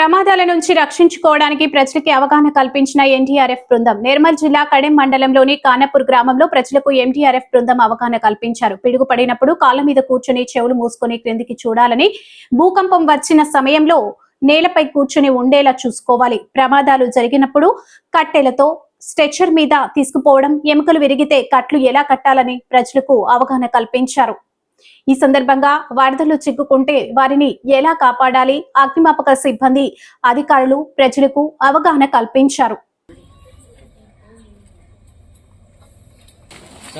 ప్రమాదాల నుంచి రక్షించుకోవడానికి ప్రజలకి అవగాహన కల్పించిన ఎన్డీఆర్ఎఫ్ బృందం. నిర్మల్ జిల్లా కడెం మండలంలోని కానపూర్ గ్రామంలో ప్రజలకు ఎన్డీఆర్ఎఫ్ బృందం అవగాహన కల్పించారు. పిడుగుపడినప్పుడు కాళ్ళ మీద కూర్చుని చెవులు మూసుకొని క్రిందికి చూడాలని భూకంపం వచ్చిన సమయంలో నేలపై కూర్చుని ఉండేలా చూసుకోవాలి. ప్రమాదాలు జరిగినప్పుడు కట్టెలతో స్ట్రెచర్ మీద తీసుకుపోవడం ఎముకలు విరిగితే కట్లు ఎలా కట్టాలని ప్రజలకు అవగాహన కల్పించారు. ఈ సందర్భంగా వరదలు చిక్కుకుంటే వారిని ఎలా కాపాడాలి? అగ్నిమాపక సిబ్బంది అధికారులు ప్రజలకు అవగాహన కల్పించారు. సార్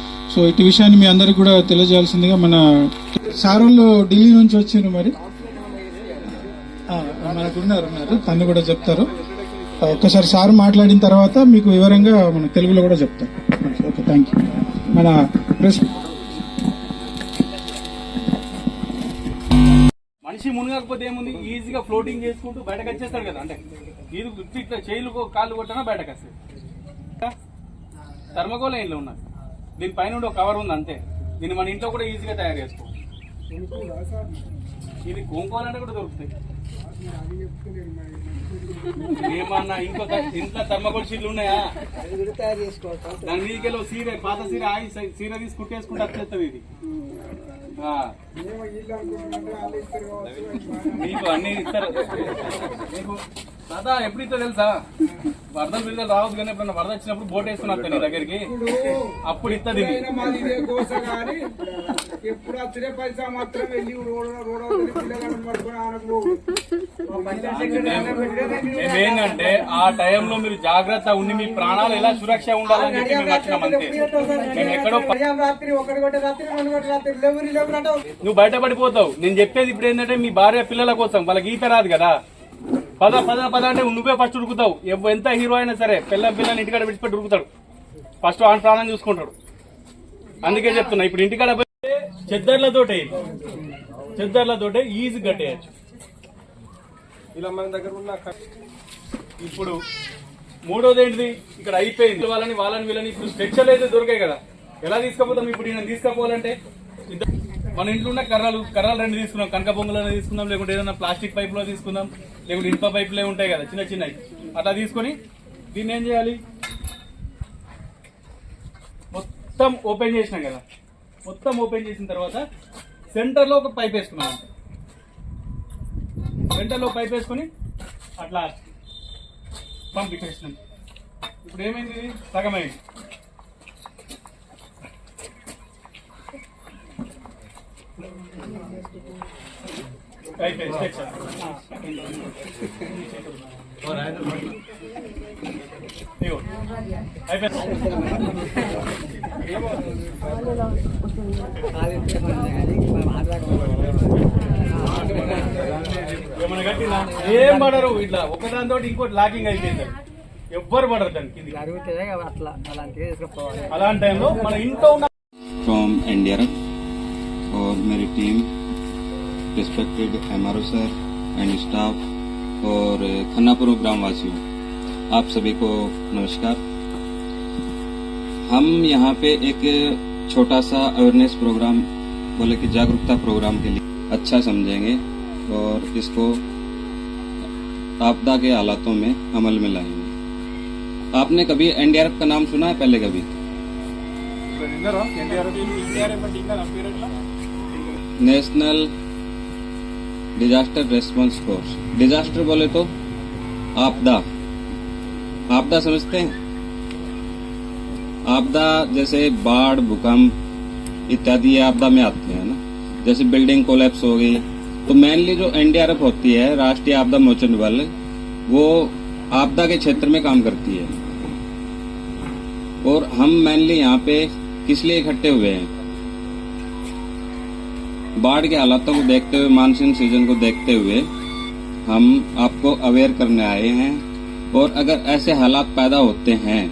సో ఇటు విషయాన్ని మీ అందరికి కూడా తెలియజేయాల్సిందిగా మన సార్ ఢిల్లీ నుంచి వచ్చారు మరి. ఆ, మనకు ఉన్నారు ఉన్నారు. తను కూడా చెప్తారు. ఒక్కసారి సార్ మాట్లాడిన తర్వాత మీకు వివరంగా మన తెలుగులో కూడా చెప్తారు ఓకే థ్యాంక్ యూ మన ప్రెస్ మనిషి మునగకపోతే ఏముంది? ఈజీగా ఫ్లోటింగ్ చేసుకుంటూ బయటకు వచ్చేస్తాడు కదా అంటే ఇది ఇట్లా చేయిలు కాళ్ళు కొట్టినా బయటకు వస్తాయి. థర్మకోల్ లైన్లో ఉన్నారు. దీని పైన ఒక కవర్ ఉంది అంతే. దీన్ని మన ఇంట్లో కూడా ఈజీగా తయారు చేసుకో. ఇది కొనుక్కోవాలంటే కూడా దొరుకుతాయి. ఏమన్నా ఇంకొక ఇంట్లో థర్మకోల్ షీట్లు ఉన్నాయా? దాని మీదకి వెళ్ళి సీర పాత సీర ఆయి సీర తీసి కుట్టేసుకుంటే వచ్చేస్తుంది ఇది. మీకు అన్ని ఇస్తారు. మీకు దాదా ఎప్పుడు ఇస్తా తెలుసా? వరదలు బిరదలు రావద్దు కానీ ఎప్పుడన్నా వరద వచ్చినప్పుడు బోట్ వేసుకుని వస్తాను నీ దగ్గరికి? అప్పుడు ఇస్తుంది ఎప్పుడు వచ్చిన పైసా మాత్రం వెళ్ళి ఏంటంటే ఆ టైంలో మీరు జాగ్రత్త ఉండి మీ ప్రాణాలు ఎలా సురక్ష ఉండాలని చెప్పి మేము వచ్చినాం అంతే. మేము ఎక్కడో నువ్వు బయటపడిపోతావు. నేను చెప్పేది ఇప్పుడు ఏంటంటే మీ భార్య పిల్లల కోసం వాళ్ళకి ఈత రాదు కదా. పద పద పద అంటే నువ్వే ఫస్ట్ ఉరుకుతావు. ఎంత హీరో అయినా సరే పిల్ల పిల్లని ఇంటికాడ విడిచిపెట్టి ఉరుకుతాడు. ఫస్ట్ ఆయన ప్రాణం చూసుకుంటాడు. అందుకే చెప్తున్నా ఇప్పుడు ఇంటికాడ చెద్దర్లతోటే చెద్దర్లతోటే ఈజీ కట్టేయచ్చు ఇలా మన దగ్గర ఉన్న ఇప్పుడు మూడోది ఏంటిది? ఇక్కడ అయిపోయింది. వాళ్ళని వాళ్ళని వీళ్ళని ఇప్పుడు స్ట్రెచ్చర్లు అయితే దొరికాయి కదా. ఎలా తీసుకపోతాం ఇప్పుడు ఈయన తీసుకపోవాలంటే? మన ఇంట్లో ఉన్న కర్రలు కర్రలు రెండు తీసుకున్నాం. కనక బొంగులో తీసుకుందాం లేకుంటే ఏదైనా ప్లాస్టిక్ పైప్లో తీసుకుందాం. లేకుంటే ఇనుప పైపులే ఉంటాయి కదా చిన్న చిన్నవి. అట్లా తీసుకొని దీన్ని ఏం చేయాలి? మొత్తం ఓపెన్ చేసినాం కదా. మొత్తం ఓపెన్ చేసిన తర్వాత సెంటర్లో ఒక పైప్ వేసుకున్నాం సెంటర్లో పైప్ వేసుకొని అట్లా పంపించేసినాం ఇప్పుడు ఏమైంది? సగమైంది. Thank you. ఇదిగో. అయిపోయింది ఏమైనా కట్టినా ఏం పడరు ఇట్లా ఒకదానితో ఇంకోటి లాకింగ్ అయిపోయింది ఎవ్వరు పడరు దానికి ఇది. అలాంటి టైంలో మన ఇంట్లో ఉన్న from NDRF और मेरी team respected MRO sir and staff और खन्नापुर ग्रामवासियों आप सभी को नमस्कार। हम यहाँ पे एक छोटा सा अवेयरनेस प्रोग्राम बोले कि जागरूकता प्रोग्राम के लिए अच्छा समझेंगे और इसको आपदा के हालातों में अमल में लाएँगे। आपने कभी एनडीआरएफ का नाम सुना है? पहले कभी? National disaster response force disaster बोले तो आपदा। आपदा समझते हैं? आपदा जैसे बाढ़, भूकंप इत्यादि आपदा में आते हैं ना? जैसे बिल्डिंग कोलैप्स हो गई। तो मेनली जो एनडीआरएफ होती है, राष्ट्रीय आपदा मोचन बल, वो आपदा के क्षेत्र में काम करती है। और हम मेनली यहाँ पे किस लिए इकट्ठे हुए हैं? बाढ़ के हालातों को देखते हुए मानसून सीज़न को देखते हुए हम आपको अवेयर करने आए हैं और अगर ऐसे हालात पैदा होते हैं